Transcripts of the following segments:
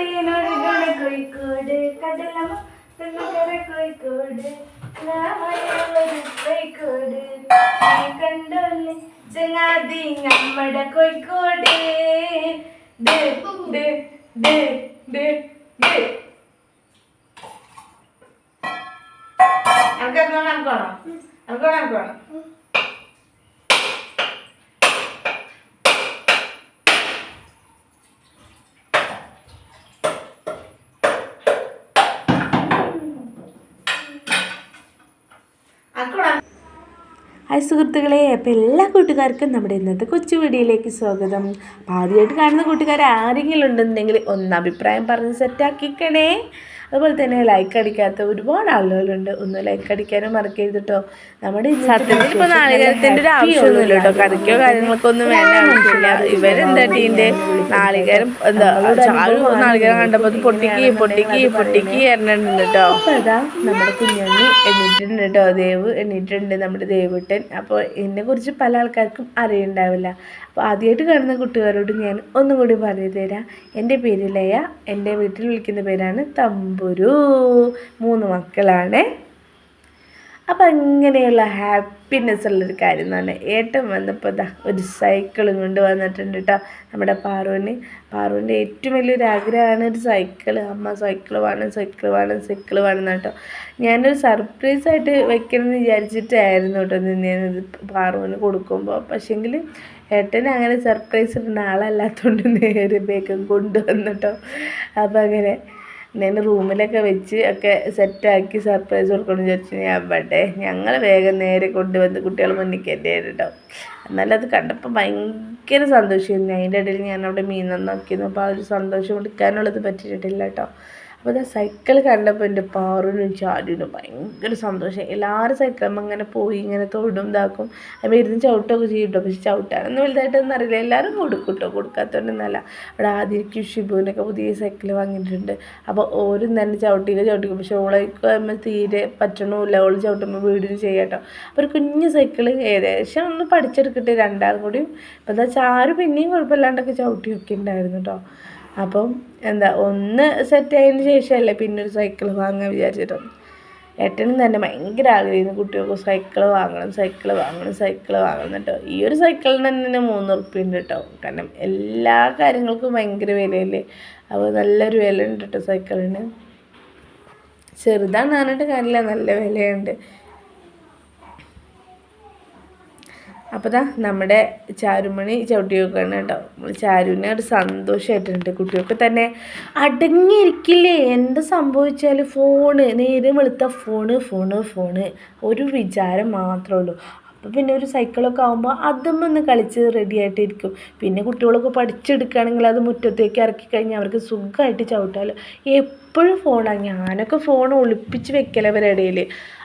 തേനൊഴുകണ കോഴിക്കോട് കടലമ കടലക്കര കോഴിക്കോട് കോഴിക്കോട് നീ കണ്ടോല്ലേ ചങ്ങാതി നമ്മടെ കോഴിക്കോട് ദേ, ദേ, ദേ, ദേ, ദേ. ഹായ് സുഹൃത്തുക്കളെ അപ്പോൾ എല്ലാ കൂട്ടുകാർക്കും നമ്മുടെ ഇന്നത്തെ കൊച്ചു വീഡിയോയിലേക്ക് സ്വാഗതം. അപ്പോൾ ആദ്യമായിട്ട് കാണുന്ന കൂട്ടുകാർ ആരെങ്കിലും ഉണ്ടെന്നുണ്ടെങ്കിൽ ഒന്ന് അഭിപ്രായം പറഞ്ഞ് സെറ്റാക്കിക്കണേ അതുപോലെ തന്നെ ലൈക്ക് അടിക്കാത്ത ഒരുപാട് ആളുകളുണ്ട്. ഒന്ന് ലൈക്ക് അടിക്കാനും മറക്കരുത് കേട്ടോ നമ്മുടെ സത്യത്തിൽ ഇപ്പോൾ നാളികേരത്തിന്റെ ഒരു ആവശ്യമൊന്നുമില്ല കേട്ടോ കറിക്കോ കാര്യങ്ങൾക്കോ ഒന്നും വേണ്ട ആവശ്യമില്ല. ഇവരെന്താ ടീന്റെ നാളികേരം എന്താ ചാരു നാളികേരം കണ്ടപ്പോൾ പൊട്ടിക്ക് പൊട്ടിക്ക് പൊട്ടിക്ക് എണ്ണുണ്ട് കേട്ടോ അതാ നമ്മുടെ കുഞ്ഞുണ്ണി എണ്ണീട്ടുണ്ട് കേട്ടോ ദേവ് എണ്ണീട്ടുണ്ട് നമ്മുടെ ദേവുട്ടൻ. അപ്പോൾ എന്നെ കുറിച്ച് പല ആൾക്കാർക്കും അറിയണ്ടാവില്ല. അപ്പോൾ ആദ്യമായിട്ട് കാണുന്ന കുട്ടികളോട് ഞാൻ ഒന്നും കൂടി പറഞ്ഞു തരാം. എന്റെ പേര് ലയ. എന്റെ വീട്ടിൽ വിളിക്കുന്ന പേരാണ് തമ്പുരു. മൂന്ന് മക്കളാണ്. അപ്പം അങ്ങനെയുള്ള ഹാപ്പിനെസ് ഉള്ളൊരു കാര്യം എന്ന് പറഞ്ഞാൽ ഏട്ടൻ വന്നപ്പോൾ ദാ ഒരു സൈക്കിളും കൊണ്ട് വന്നിട്ടുണ്ട് കേട്ടോ നമ്മുടെ പാറുവിന്. പാറുവിന്റെ ഏറ്റവും വലിയൊരു ആഗ്രഹമാണ് ഒരു സൈക്കിൾ അമ്മ സൈക്കിൾ വേണം സൈക്കിൾ വേണം സൈക്കിൾ വേണം കേട്ടോ. ഞാനൊരു സർപ്രൈസ് ആയിട്ട് വെക്കണം എന്ന് വിചാരിച്ചിട്ടായിരുന്നു കേട്ടോ നിന്നത് പാറുവിന് കൊടുക്കുമ്പോൾ പക്ഷേങ്കിൽ ഏട്ടന് അങ്ങനെ സർപ്രൈസ് ഇടുന്ന ആളല്ലാത്തതുകൊണ്ട് നേരെ വേഗം കൊണ്ടുവന്നിട്ടോ. അപ്പം അങ്ങനെ ഞാൻ റൂമിലൊക്കെ വെച്ച് ഒക്കെ സെറ്റാക്കി സർപ്രൈസ് കൊടുക്കണം വിചാരിച്ചു ഞാൻ പറ്റേ ഞങ്ങൾ വേഗം നേരെ കൊണ്ടുവന്ന് കുട്ടികൾ മുന്നിൽ എന്റെ കേട്ടോ എന്നാലും അത് കണ്ടപ്പോൾ ഭയങ്കര സന്തോഷമായിരുന്നു അതിന്റെ ഇടയിൽ ഞാൻ അവിടെ മീൻ നന്നാക്കിയിരുന്നു. അപ്പോൾ ആ ഒരു സന്തോഷം എടുക്കാനുള്ളത് പറ്റിയിട്ടില്ല കേട്ടോ അപ്പോൾ അത് സൈക്കിൾ കണ്ടപ്പോൾ എന്റെ പാറുവിനും ചാടിനും ഭയങ്കര സന്തോഷം. എല്ലാവരും സൈക്കിളുമ്പോൾ അങ്ങനെ പോയി ഇങ്ങനെ തൊടും ഇതാക്കും. അപ്പോൾ ഇരുന്ന് ചവിട്ടൊക്കെ ചെയ്യും പക്ഷെ ചവിട്ടാനൊന്നും വലുതായിട്ടൊന്നും അറിയില്ല. എല്ലാവരും കൊടുക്കും കേട്ടോ കൊടുക്കാത്തതുകൊണ്ടൊന്നല്ല അവിടെ ആദ്യം ഷിബുവിനൊക്കെ പുതിയ സൈക്കിൾ വാങ്ങിയിട്ടുണ്ട്. അപ്പോൾ ഓരും തന്നെ ചവിട്ടിയില്ല ചവിട്ടിക്കും. പക്ഷെ ഓളേക്ക് തീരെ പറ്റണമില്ല ഓൾ ചവിട്ടുമ്പോൾ വീടിന് ചെയ്യാട്ടോ. അപ്പോൾ ഒരു കുഞ്ഞ് സൈക്കിൾ ഏകദേശം ഒന്ന് പഠിച്ചെടുക്കട്ടെ. രണ്ടാളും കൂടിയും. അപ്പോൾ എന്താ ചാറ് പിന്നെയും കുഴപ്പമില്ലാണ്ടൊക്കെ ചവിട്ടിയൊക്കെ ഉണ്ടായിരുന്നു കേട്ടോ അപ്പം എന്താ ഒന്ന് സെറ്റ് ആയതിന് ശേഷമല്ലേ പിന്നെ ഒരു സൈക്കിൾ വാങ്ങാൻ വിചാരിച്ചിട്ടുണ്ട് ഏട്ടനും തന്നെ ഭയങ്കര ആഗ്രഹമായിരുന്നു കുട്ടികൾക്ക് സൈക്കിൾ വാങ്ങണം സൈക്കിൾ വാങ്ങണം സൈക്കിൾ വാങ്ങണം കേട്ടോ ഈ ഒരു സൈക്കിളിന് തന്നെ മൂന്ന് ഉറുപ്പ്യ ഉണ്ട് കേട്ടോ കാരണം എല്ലാ കാര്യങ്ങൾക്കും ഭയങ്കര വിലയല്ലേ? അപ്പോൾ നല്ലൊരു വില ഉണ്ട് കേട്ടോ സൈക്കിളിന് ചെറുതാണ് പറഞ്ഞിട്ട് കാര്യമില്ല നല്ല വിലയുണ്ട്. അപ്പോൾ ദാ നമ്മുടെ ചാരുമണി ചവിട്ടി വെക്കുകയാണ് കേട്ടോ ചാരുവിനെ ഒരു സന്തോഷമായിട്ടുണ്ട് കുട്ടികൾക്ക് തന്നെ അടങ്ങിയിരിക്കില്ലേ? എന്ത് സംഭവിച്ചാൽ ഫോണ് നേരെ വെളുത്ത ഫോണ് ഫോണ് ഫോണ് ഒരു വിചാരം മാത്രമേ ഉള്ളൂ. അപ്പോൾ പിന്നെ ഒരു സൈക്കിളൊക്കെ ആകുമ്പോൾ അതും ഒന്ന് കളിച്ച് റെഡി ആയിട്ടിരിക്കും. പിന്നെ കുട്ടികളൊക്കെ പഠിച്ചെടുക്കുകയാണെങ്കിൽ അത് മുറ്റത്തേക്ക് ഇറക്കി കഴിഞ്ഞാൽ അവർക്ക് സുഖമായിട്ട് ചവിട്ടാലോ. എപ്പോഴും ഫോണാണ് ഞാനൊക്കെ ഫോൺ ഒളിപ്പിച്ച് വെക്കലവരിടയിൽ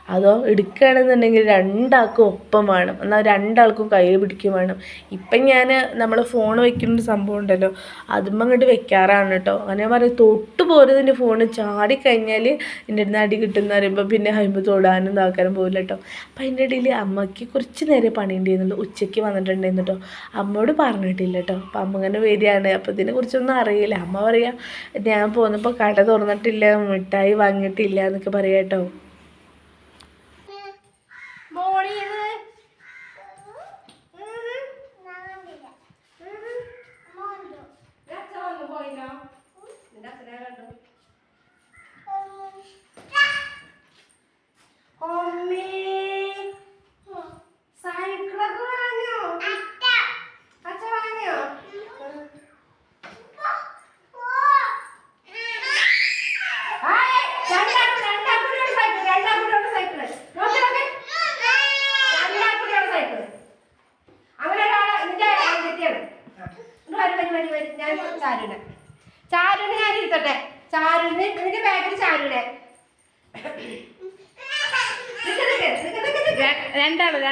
അതോ എടുക്കുകയാണെന്നുണ്ടെങ്കിൽ രണ്ടാൾക്കും ഒപ്പം വേണം. എന്നാൽ രണ്ടാൾക്കും കയ്യിൽ പിടിക്കും വേണം. ഇപ്പം ഞാൻ നമ്മൾ ഫോൺ വെക്കുന്ന സംഭവം ഉണ്ടല്ലോ. അതും അങ്ങോട്ട് വെക്കാറാണ് കേട്ടോ. അങ്ങനെ പറയും തൊട്ട് പോരുന്നതിന്റെ ഫോൺ ചാടിക്കഴിഞ്ഞാൽ എന്റെ അടുത്ത് അടി കിട്ടുന്ന പറയുമ്പോൾ പിന്നെ ഹൈമ്പ് തൊടാനും ഇതാക്കാനും പോകില്ല കേട്ടോ. അപ്പം അതിന്റെ ഇടയിൽ അമ്മയ്ക്ക് കുറച്ച് നേരം പണി ഉണ്ടായിരുന്നുള്ളൂ. ഉച്ചയ്ക്ക് വന്നിട്ടുണ്ടായിരുന്നു കേട്ടോ. അമ്മയോട് പറഞ്ഞിട്ടില്ല കേട്ടോ. അപ്പം അമ്മ ഇങ്ങനെ വരികയാണ്. അപ്പോൾ ഇതിനെക്കുറിച്ചൊന്നും അറിയില്ല. അമ്മ പറയുക ഞാൻ പോന്നപ്പോൾ കട തുറന്നിട്ടില്ല മിഠായി വാങ്ങിയിട്ടില്ല എന്നൊക്കെ പറയാം കേട്ടോ.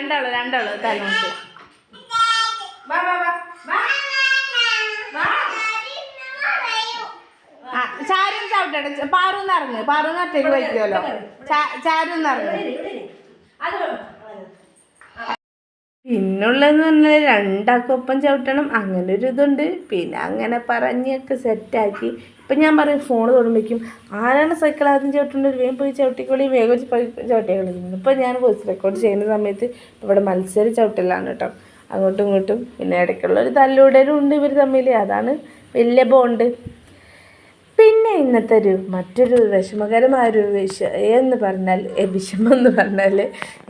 രണ്ടാൾ രണ്ടാൾ രണ്ടാൾ വാ വാ വാ. ചാരും ചവിട്ടട്ടെ. പാറൂന്ന് ഇറങ്ങ് പാറൂന്ന് ഒറ്റയ്ക്ക് വയ്ക്കുമല്ലോ ചാരൂന്ന് ഇറങ്ങ് അത് പിന്നുള്ളതെന്ന് പറഞ്ഞാൽ രണ്ടാൾക്കൊപ്പം ചവിട്ടണം. അങ്ങനെ ഒരു ഇതുണ്ട് പിന്നെ അങ്ങനെ പറഞ്ഞൊക്കെ സെറ്റാക്കി അപ്പം ഞാൻ പറയും ഫോൺ തൊടുമ്പോഴേക്കും ആരാണ് സൈക്കിൾ ആദ്യം ചവിട്ടുന്നത് വേഗം പോയി ചവിട്ടിക്കോളി വേഗം പോയി ചവിട്ടിക്കോളി ഇപ്പം ഞാൻ വോയിസ് റെക്കോർഡ് ചെയ്യുന്ന സമയത്ത് ഇവിടെ മത്സര ചവിട്ടലാണ് കേട്ടോ. അങ്ങോട്ടും ഇങ്ങോട്ടും പിന്നെ ഇടയ്ക്കുള്ള ഒരു തല്ലൂടലും ഉണ്ട് ഇവർ തമ്മിൽ. അതാണ് വലിയ ബോണ്ട് പിന്നെ ഇന്നത്തെ ഒരു മറ്റൊരു വിഷമകരമായൊരു വിഷ എന്ന് പറഞ്ഞാൽ വിഷമം എന്ന് പറഞ്ഞാൽ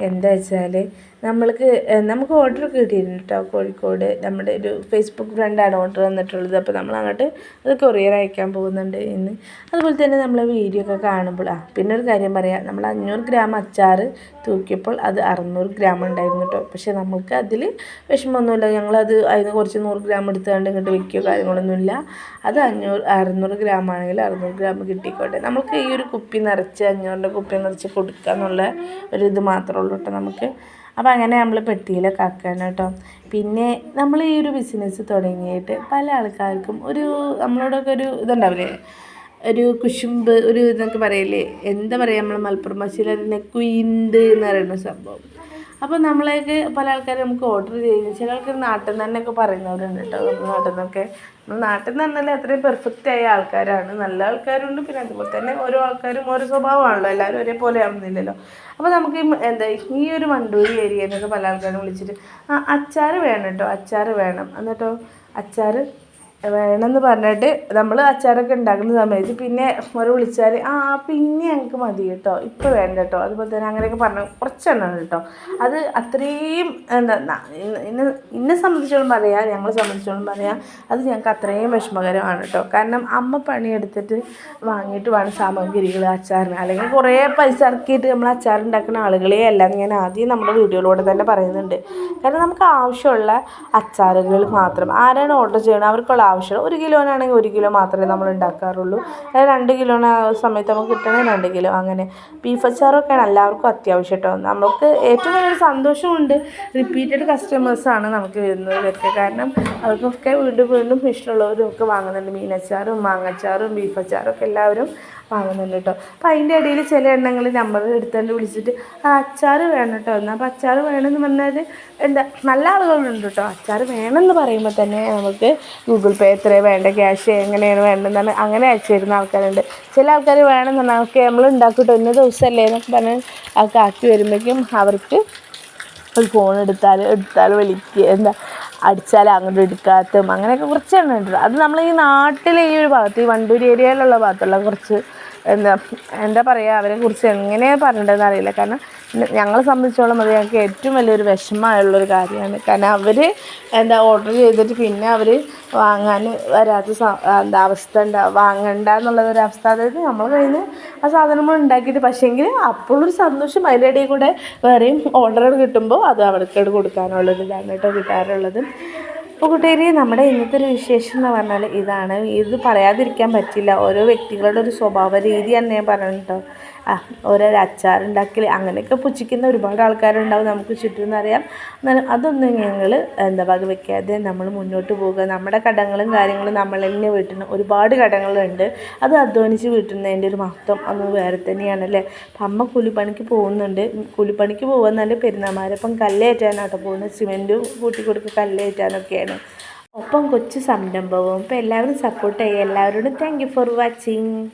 എന്താ വെച്ചാൽ നമ്മൾക്ക് നമുക്ക് ഓർഡർ കിട്ടിയിരുന്നു കേട്ടോ കോഴിക്കോട്. നമ്മുടെ ഒരു ഫേസ്ബുക്ക് ഫ്രണ്ടാണ് ഓർഡർ വന്നിട്ടുള്ളത് അപ്പോൾ നമ്മൾ അങ്ങോട്ട് അത് കൊറിയർ അയക്കാൻ പോകുന്നുണ്ട് ഇന്ന്. അതുപോലെ തന്നെ നമ്മൾ വീഡിയോ ഒക്കെ കാണുമ്പോൾ ആ പിന്നെ ഒരു കാര്യം പറയാം. നമ്മൾ അഞ്ഞൂറ് ഗ്രാം അച്ചാർ തൂക്കിയപ്പോൾ അത് അറുന്നൂറ് ഗ്രാം ഉണ്ടായിരുന്നു കേട്ടോ പക്ഷേ നമുക്ക് അതിൽ വിഷമമൊന്നുമില്ല ഞങ്ങളത് അതിന് കുറച്ച് നൂറ് ഗ്രാം എടുത്തുകൊണ്ട് ഇങ്ങോട്ട് വയ്ക്കുകയോ കാര്യങ്ങളൊന്നുമില്ല. അത് അഞ്ഞൂറ് അറുന്നൂറ് ഗ്രാം ആണെങ്കിൽ അറുന്നൂറ് ഗ്രാം കിട്ടിക്കോട്ടെ. നമുക്ക് ഈ ഒരു കുപ്പി നിറച്ച് അഞ്ഞൂറിന്റെ കുപ്പി നിറച്ച് കൊടുക്കുക എന്നുള്ള ഒരു ഇത് മാത്രമേ ഉള്ളൂ കേട്ടോ നമുക്ക്. അപ്പോൾ അങ്ങനെ നമ്മൾ പെട്ടിയിലൊക്കെ ആക്കുകയാണ് കേട്ടോ. പിന്നെ നമ്മൾ ഈ ഒരു ബിസിനസ് തുടങ്ങിയിട്ട് പല ആൾക്കാർക്കും ഒരു നമ്മളോടൊക്കെ ഒരു ഇതുണ്ടാവില്ലേ? ഒരു കുശുമ്പ് ഒരു ഇതൊക്കെ പറയില്ലേ? എന്താ പറയുക നമ്മൾ മലപ്പുറം ഭാഷയിൽ കുയിന്ത് എന്ന് പറയുന്ന സംഭവം. അപ്പോൾ നമ്മളേക്ക് പല ആൾക്കാരും നമുക്ക് ഓർഡർ ചെയ്യും. ചില ആൾക്കാർ നാട്ടിൽ നിന്ന് തന്നെയൊക്കെ പറയുന്നവരുണ്ട് കേട്ടോ. നമ്മുടെ നാട്ടിൽ നിന്നൊക്കെ. നാട്ടിൽ നിന്ന് തന്നെ അത്രയും പെർഫെക്റ്റ് ആയ ആൾക്കാരാണ്. നല്ല ആൾക്കാരുണ്ട്. പിന്നെ അതുപോലെ തന്നെ ഓരോ ആൾക്കാരും ഓരോ സ്വഭാവമാണല്ലോ. എല്ലാവരും ഒരേപോലെ ആവുന്നില്ലല്ലോ. അപ്പോൾ നമുക്ക് എന്താ ഈ ഒരു വണ്ടൂരി ഏരിയയിൽ നിന്നൊക്കെ പല ആൾക്കാരും വിളിച്ചിട്ട് ആ അച്ചാർ വേണം കേട്ടോ. അച്ചാർ വേണം. എന്നിട്ടോ അച്ചാർ വേണമെന്ന് പറഞ്ഞിട്ട് നമ്മൾ അച്ചാറൊക്കെ ഉണ്ടാക്കുന്ന സമയത്ത് പിന്നെ ഒരു വിളിച്ചാൽ ആ പിന്നെ ഞങ്ങൾക്ക് മതി കേട്ടോ ഇപ്പോൾ വേണ്ട കേട്ടോ അതുപോലെ തന്നെ അങ്ങനെയൊക്കെ പറഞ്ഞു കുറച്ചെണ്ണം കേട്ടോ അത് അത്രയും എന്താ ഇന്നെ ഇന്നെ സംബന്ധിച്ചോളം പറയാം ഞങ്ങളെ സംബന്ധിച്ചോളം പറയാം അത് ഞങ്ങൾക്ക് അത്രയും വിഷമകരമാണ് കേട്ടോ കാരണം അമ്മ പണിയെടുത്തിട്ട് വാങ്ങിയിട്ട് വേണം സാമഗ്രികൾ അച്ചാറിന്. അല്ലെങ്കിൽ കുറേ പൈസ ഇറക്കിയിട്ട് നമ്മൾ അച്ചാർ ഉണ്ടാക്കുന്ന ആളുകളെ അല്ല എന്ന് ഞാൻ ആദ്യം നമ്മുടെ വീഡിയോയിലൂടെ തന്നെ പറയുന്നുണ്ട്. കാരണം നമുക്ക് ആവശ്യമുള്ള അച്ചാറുകൾ മാത്രം ആരാണ് ഓർഡർ ചെയ്യണം അവർക്കുള്ള ആവശ്യം ഒരു കിലോനാണെങ്കിൽ ഒരു കിലോ മാത്രമേ നമ്മൾ ഉണ്ടാക്കാറുള്ളൂ. അതായത് രണ്ട് കിലോന സമയത്ത് നമുക്ക് കിട്ടണേ രണ്ട് കിലോ. അങ്ങനെ ബീഫ് അച്ചാറൊക്കെയാണ് എല്ലാവർക്കും അത്യാവശ്യം കേട്ടോ. നമുക്ക് ഏറ്റവും വലിയൊരു സന്തോഷമുണ്ട് റിപ്പീറ്റഡ് കസ്റ്റമേഴ്സാണ് നമുക്ക് വരുന്നതൊക്കെ കാരണം അവർക്കൊക്കെ വീണ്ടും വീണ്ടും ഇഷ്ടമുള്ളവരും ഒക്കെ വാങ്ങുന്നുണ്ട്. മീനച്ചാറും മാങ്ങച്ചാറും ബീഫ് അച്ചാറും ഒക്കെ എല്ലാവരും വാങ്ങുന്നുണ്ട് കേട്ടോ അപ്പം അതിന്റെ ഇടയിൽ ചില എണ്ണങ്ങൾ നമ്പർ എടുത്തുകൊണ്ട് വിളിച്ചിട്ട് ആ അച്ചാർ വേണം കേട്ടോ എന്നാൽ അപ്പോൾ അച്ചാർ വേണമെന്ന് പറഞ്ഞാൽ എന്താ നല്ല ആളുകളുണ്ട് കേട്ടോ അച്ചാർ വേണമെന്ന് പറയുമ്പോൾ തന്നെ നമുക്ക് ഗൂഗിൾ പേ എത്ര വേണ്ട ക്യാഷ് എങ്ങനെയാണ് വേണ്ടതെന്ന് അങ്ങനെ അയച്ചു തരുന്ന ആൾക്കാരുണ്ട്. ചില ആൾക്കാർ വേണമെന്ന് പറഞ്ഞാൽ ഓക്കെ നമ്മൾ ഉണ്ടാക്കിയിട്ട് ഇന്ന ദിവസമല്ലേ എന്നൊക്കെ പറഞ്ഞ് ആ ആക്കി വരുമ്പോഴേക്കും അവർക്ക് ഒരു ഫോൺ എടുത്താൽ എടുത്താൽ വിളിക്കുക എന്താ അടിച്ചാൽ അങ്ങോട്ട് എടുക്കാത്തും അങ്ങനെയൊക്കെ കുറച്ച് എണ്ണം ഉണ്ട് അത് നമ്മൾ ഈ നാട്ടിലെ ഈ ഒരു ഭാഗത്ത് ഈ വണ്ടൂർ ഏരിയയിലുള്ള ഭാഗത്തുള്ള കുറച്ച് എന്താ എന്താ പറയുക അവരെ കുറിച്ച് എങ്ങനെയാണ് പറയേണ്ടതെന്ന് അറിയില്ല. കാരണം ഞങ്ങളെ സംബന്ധിച്ചോളം അത് ഞങ്ങൾക്ക് ഏറ്റവും വലിയൊരു വിഷമമായുള്ളൊരു കാര്യമാണ്. കാരണം അവർ എന്താ ഓർഡർ ചെയ്തിട്ട് പിന്നെ അവർ വാങ്ങാൻ വരാത്ത എന്താ അവസ്ഥ ഉണ്ടാ. വാങ്ങണ്ട എന്നുള്ളതൊരു അവസ്ഥ. അതായത് നമ്മൾ നിന്ന് ആ സാധനം നമ്മൾ ഉണ്ടാക്കിയിട്ട് പക്ഷേങ്കിൽ അപ്പോഴൊരു സന്തോഷം അതിന്റെ ഇടയിൽ കൂടെ വേറെയും ഓർഡർ കിട്ടുമ്പോൾ അത് അവർക്കോട് കൊടുക്കാനുള്ളൊരു ഇതാണ് കേട്ടോ കിട്ടാറുള്ളത്. അപ്പോൾ കൂട്ടുകാരി നമ്മുടെ ഇന്നത്തെ ഒരു വിശേഷം എന്ന് പറഞ്ഞാൽ ഇതാണ്. ഇത് പറയാതിരിക്കാൻ പറ്റില്ല. ഓരോ വ്യക്തികളുടെ ഒരു സ്വഭാവ രീതിയാണ് ഞാൻ പറയുന്നത് കേട്ടോ ആ ഓരോ അച്ചാറുണ്ടാക്കൽ അങ്ങനെയൊക്കെ പുച്ഛിക്കുന്ന ഒരുപാട് ആൾക്കാരുണ്ടാവും നമുക്ക് ചുറ്റും എന്നറിയാം എന്നാലും അതൊന്നും ഞങ്ങൾ എന്താ വകവെക്കാതെ നമ്മൾ മുന്നോട്ട് പോകുക നമ്മുടെ കടങ്ങളും കാര്യങ്ങളും നമ്മൾ തന്നെ വീട്ടുന്ന ഒരുപാട് കടങ്ങളുണ്ട്. അത് അധ്വാനിച്ച് വീട്ടുന്നതിന്റെ ഒരു മഹത്വം അന്ന് വേറെ തന്നെയാണല്ലേ? അപ്പം അമ്മ കൂലിപ്പണിക്ക് പോകുന്നുണ്ട്. കൂലിപ്പണിക്ക് പോകുന്നതല്ല പെരുന്നാമാരപ്പം കല്ലേറ്റാനാട്ടോ പോകുന്നത്. സിമെന്റ് കൂട്ടി കൊടുക്കുക കല്ലേറ്റാനൊക്കെയാണ്. ഒപ്പം കൊച്ചു സംരംഭവും. അപ്പോൾ എല്ലാവരും സപ്പോർട്ട് ചെയ്യുക. എല്ലാവരോടും താങ്ക് യു ഫോർ വാച്ചിങ്